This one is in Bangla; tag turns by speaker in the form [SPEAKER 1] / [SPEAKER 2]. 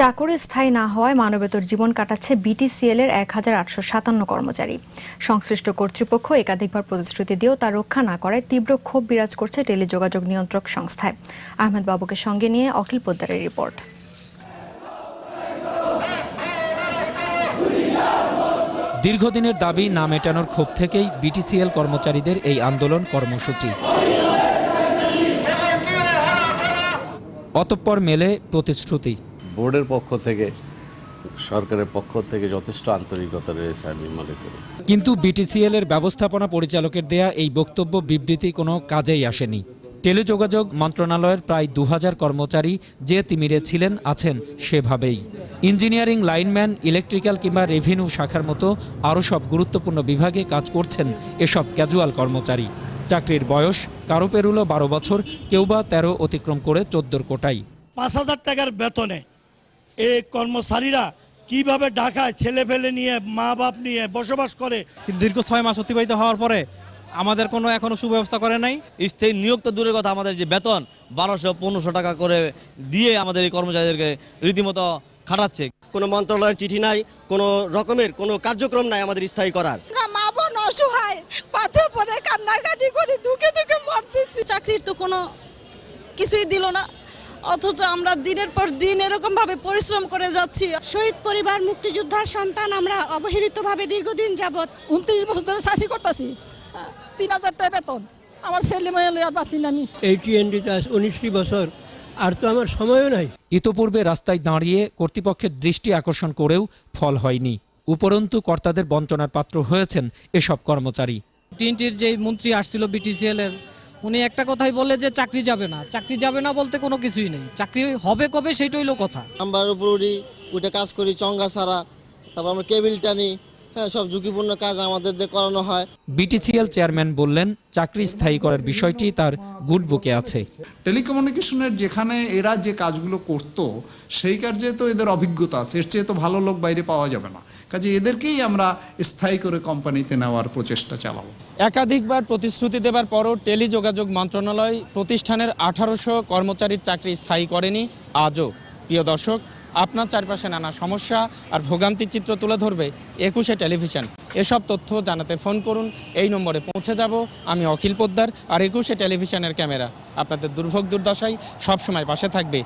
[SPEAKER 1] চাকরি স্থায়ী না হওয়ায় মানবেতর জীবন কাটাচ্ছে বিটিসিএল এর এক হাজার আটশো সাতান্ন কর্মচারী। সংশ্লিষ্ট কর্তৃপক্ষ একাধিকবার প্রতিশ্রুতি দিয়েও তা রক্ষা না করায় তীব্র ক্ষোভ বিরাজ করছে টেলিযোগাযোগ নিয়ন্ত্রক সংস্থায়। আহমেদ বাবুকে সঙ্গে নিয়ে অখিল পোদ্দারের রিপোর্ট।
[SPEAKER 2] দীর্ঘদিনের দাবি না মেটানোর ক্ষোভ থেকেই বিটিসিএল কর্মচারীদের এই আন্দোলন কর্মসূচি। অতঃপর মেলে প্রতিশ্রুতি।
[SPEAKER 3] বোর্ডের পক্ষ থেকে সরকারের পক্ষ থেকে যথেষ্ট আন্তরিকতা রয়েছে আমি মনে করি।
[SPEAKER 2] কিন্তু বিটিসিএল এর ব্যবস্থাপনা পরিচালকের দেয়া এই বক্তব্য বিবৃতি কোনো কাজেই আসেনি। টেলিযোগাযোগ মন্ত্রণালয়ের প্রায় দু হাজার কর্মচারী যে তিমিরে ছিলেন আছেন সেভাবেই। ইঞ্জিনিয়ারিং লাইনম্যান ইলেকট্রিক্যাল কিংবা রেভিনিউ শাখার মতো আরও সব গুরুত্বপূর্ণ বিভাগে কাজ করছেন এসব ক্যাজুয়াল কর্মচারী। চাকরির বয়স কারও পেরুলো বারো বছর কেউ বা তেরো অতিক্রম করে চোদ্দোর কোটাই।
[SPEAKER 4] পাঁচ হাজার টাকার বেতনে এই কর্মচারীরা কীভাবে ঢাকায় ছেলে ফেলে নিয়ে মা বাপ নিয়ে বসবাস করে?
[SPEAKER 5] কিন্তু দীর্ঘ ছয় মাস অতিবাহিত হওয়ার পরে আমাদের কোনো এখনও সুব্যবস্থা করে নাই।
[SPEAKER 6] স্থায়ী নিয়োগ তো দূরের কথা আমাদের যে বেতন বারোশো পনেরোশো টাকা করে দিয়ে আমাদের এই কর্মচারীদেরকে রীতিমতো খাটাচ্ছে।
[SPEAKER 7] কোনো মন্ত্রণালয়ের চিঠি নাই কোনো রকমের কোনো কার্যক্রম নাই আমাদের স্থায়ী করার।
[SPEAKER 8] মা বোন অসহায় পরে কান্নাকাটি করে দুঃখে দুঃখে মরতেছি। চাকরির তো কোনো কিছুই দিল না। অথচ আমরা দিনের পর দিন এরকম ভাবে পরিশ্রম করে যাচ্ছি।
[SPEAKER 9] শহীদ পরিবার মুক্তিযোদ্ধার সন্তান আমরা অবহেলিতভাবে দীর্ঘদিন যাবৎ।
[SPEAKER 8] উনত্রিশ বছর ধরে চাকরি করতেছি। তিন হাজার টাকা বেতন। আমার ছেলে মেয়ে বাঁচি না আমি।
[SPEAKER 10] উনিশটি বছর আর তো আমার সময়ও নাই।
[SPEAKER 2] ইতোপূর্বে রাস্তায় দাঁড়িয়ে কর্তৃপক্ষের দৃষ্টি আকর্ষণ করেও ফল হয়নি। উপরন্তু কর্তাদের বঞ্চনার পাত্র হয়েছেন এসব কর্মচারী।
[SPEAKER 5] টিনটির যে মন্ত্রী আসছিল বিটিসিএল এর উনি একটা কথাই বলে যে চাকরি যাবে না। চাকরি যাবে না বলতে কোনো কিছুই নেই। চাকরি হবে কবে সেইটাই হলো কথা।
[SPEAKER 7] নাম্বার উপর উঠি উঠে কাজ করি চঙ্গা ছাড়া। তারপর আমরা কেবিল টানি। হ্যাঁ সব ঝুঁকিপূর্ণ কাজ আমাদের দিয়ে করানো হয়।
[SPEAKER 2] বিটিসিএল চেয়ারম্যান বললেন চাকরি স্থায়ী করার বিষয়টি তার গুড বুকে আছে।
[SPEAKER 11] টেলিকমিউনিকেশনের যেখানে এরা যে কাজগুলো করত সেই কার্যে তো এদের অভিজ্ঞতা আছে। এর চেয়ে তো ভালো লোক বাইরে পাওয়া যাবে না। কাজে এদেরকেই আমরা স্থায়ী করে কোম্পানিতে নেওয়ার প্রচেষ্টা চালাবো।
[SPEAKER 2] একাধিকবার প্রতিশ্রুতি দেবার পরও টেলিযোগাযোগ মন্ত্রণালয় প্রতিষ্ঠানের আঠারোশো কর্মচারীর চাকরি স্থায়ী করেনি আজও। প্রিয় দর্শক, আপনার চারপাশে নানা সমস্যা আর ভোগান্তির চিত্র তুলে ধরবে একুশে টেলিভিশন। এসব তথ্য জানাতে ফোন করুন, এই নম্বরে পৌঁছে যাব আমি অখিল পোদ্দার আর একুশে টেলিভিশনের ক্যামেরা। আপনাদের দুর্ভোগ দুর্দশায় সবসময় পাশে থাকবে।